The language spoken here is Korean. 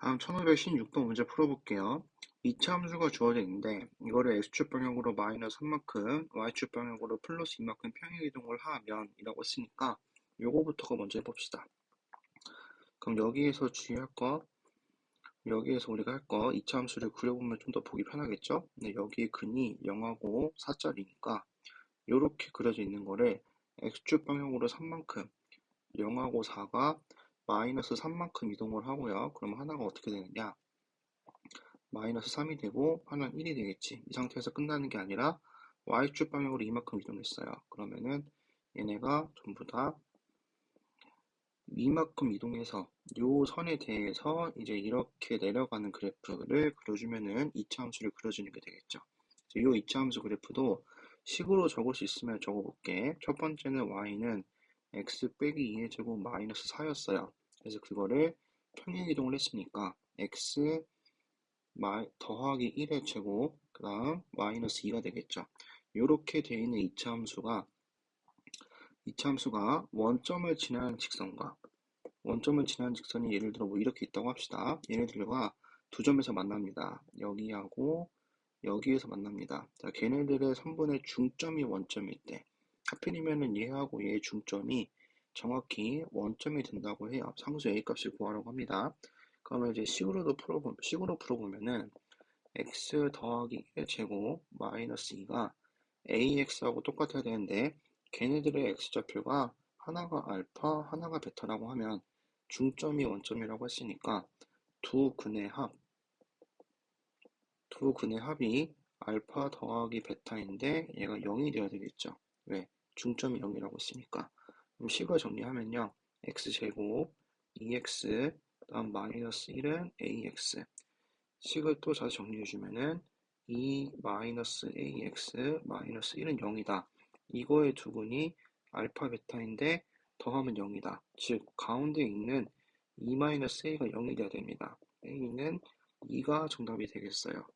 다음 1516번 문제 풀어볼게요. 이차 함수가 주어져 있는데 이거를 x축 방향으로 마이너스 3만큼 y축 방향으로 플러스 2만큼 평행 이동을 하면 이라고 했으니까 요거부터가 먼저 해봅시다. 그럼 여기에서 주의할 거 여기에서 우리가 할거 이차 함수를 그려보면 좀 더 보기 편하겠죠? 근데 여기 근이 0하고 4짜리니까 이렇게 그려져 있는 거를 x축 방향으로 3만큼 0하고 4가 마이너스 3만큼 이동을 하고요. 그럼 하나가 어떻게 되느냐? 마이너스 3이 되고 하나는 1이 되겠지. 이 상태에서 끝나는 게 아니라 y축 방향으로 이만큼 이동했어요. 그러면은 얘네가 전부 다 이만큼 이동해서 요 선에 대해서 이제 이렇게 내려가는 그래프를 그려주면은 이차 함수를 그려주는 게 되겠죠. 요 이차 함수 그래프도 식으로 적을 수 있으면 적어볼게. 첫 번째는 y는 x 빼기 2의 제곱 마이너스 4였어요. 그래서 그거를 평행 이동을 했으니까 x 더하기 1의 제곱 그 다음 마이너스 2가 되겠죠. 이렇게 되어 있는 이차 함수가 이차 함수가 원점을 지나는 직선과 원점을 지나는 직선이 예를 들어 뭐 이렇게 있다고 합시다. 얘네들과 두 점에서 만납니다. 여기하고 여기에서 만납니다. 자, 걔네들의 선분의 중점이 원점일 때 하필이면은 얘하고 얘의 중점이 정확히 원점이 된다고 해요. 상수 A 값을 구하라고 합니다. 그러면 이제 식으로도 풀어보, 식으로 풀어보면은 x 더하기 1의 제곱 마이너스 2가 ax하고 똑같아야 되는데 걔네들의 x좌표가 하나가 알파, 하나가 베타라고 하면 중점이 원점이라고 했으니까 두 근의 합, 두 근의 합이 알파 더하기 베타인데 얘가 0이 되어야 되겠죠. 왜? 중점이 0이라고 했으니까. 그럼 식을 정리하면요. x제곱 2x 다음 마이너스 1은 ax 식을 또 다시 정리해주면은 2 마이너스 ax 마이너스 1은 0이다. 이거의 두근이 알파 베타인데 더하면 0이다. 즉 가운데 있는 2 마이너스 a가 0이 돼야 됩니다. a는 2가 정답이 되겠어요.